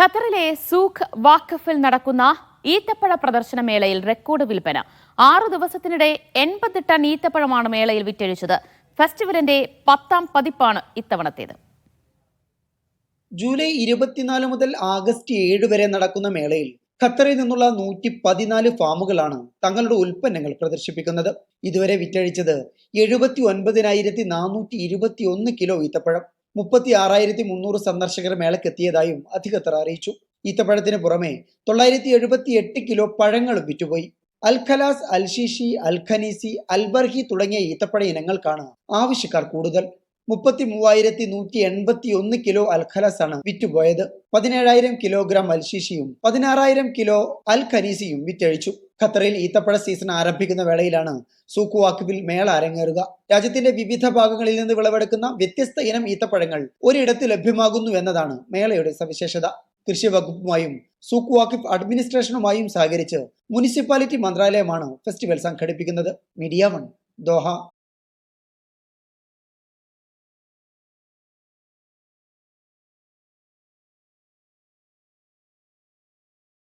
ഖത്തറിലെ സൂഖ് വാക്കഫിൽ നടക്കുന്ന ഈത്തപ്പഴ പ്രദർശന മേളയിൽ റെക്കോർഡ് വിൽപ്പന. ആറു ദിവസത്തിനിടെ എൺപത് ടൺ ഈത്തപ്പഴമാണ് മേളയിൽ വിറ്റഴിച്ചത്. ഫെസ്റ്റിവലിന്റെ പത്താം പതിപ്പാണ് ഇത്തവണത്തേത്. ജൂലൈ ഇരുപത്തിനാല് മുതൽ ആഗസ്റ്റ് ഏഴ് വരെ നടക്കുന്ന മേളയിൽ ഖത്തറിൽ നിന്നുള്ള നൂറ്റി പതിനാല് ഫാമുകളാണ് തങ്ങളുടെ ഉൽപ്പന്നങ്ങൾ പ്രദർശിപ്പിക്കുന്നത്. ഇതുവരെ വിറ്റഴിച്ചത് എഴുപത്തി ഒൻപതിനായിരത്തി നാനൂറ്റി ഇരുപത്തി ഒന്ന് കിലോ ഈത്തപ്പഴം. മുപ്പത്തി ആറായിരത്തി മുന്നൂറ് സന്ദർശകർ മേളക്കെത്തിയതായും അധികൃതർ അറിയിച്ചു. ഈത്തപ്പഴത്തിന് പുറമെ തൊള്ളായിരത്തി എഴുപത്തി എട്ട് കിലോ പഴങ്ങളും വിറ്റുപോയി. അൽഖലാസ് അൽഷീഷി അൽഖനീസി അൽബർഹി തുടങ്ങിയ ഈത്തപ്പഴ ഇനങ്ങൾക്കാണ് ആവശ്യക്കാർ കൂടുതൽ. മുപ്പത്തി മൂവായിരത്തി നൂറ്റി എൺപത്തി ഒന്ന് കിലോ അൽഖലാസ് ആണ് വിറ്റുപോയത്. പതിനേഴായിരം കിലോഗ്രാം അൽഷീഷിയും പതിനാറായിരം കിലോ അൽ ഖനീസിയും വിറ്റഴിച്ചു. ഖത്തറിൽ ഈത്തപ്പഴ സീസൺ ആരംഭിക്കുന്ന വേളയിലാണ് സൂക്കു മേള അരങ്ങേറുക. രാജ്യത്തിന്റെ വിവിധ ഭാഗങ്ങളിൽ നിന്ന് വിളവെടുക്കുന്ന വ്യത്യസ്ത ഇനം ഈത്തപ്പഴങ്ങൾ ഒരിടത്ത് ലഭ്യമാകുന്നു എന്നതാണ് മേളയുടെ സവിശേഷത. കൃഷി വകുപ്പുമായും സൂക്ക് അഡ്മിനിസ്ട്രേഷനുമായും സഹകരിച്ച് മുനിസിപ്പാലിറ്റി മന്ത്രാലയമാണ് ഫെസ്റ്റിവൽ സംഘടിപ്പിക്കുന്നത്. Media One Doha.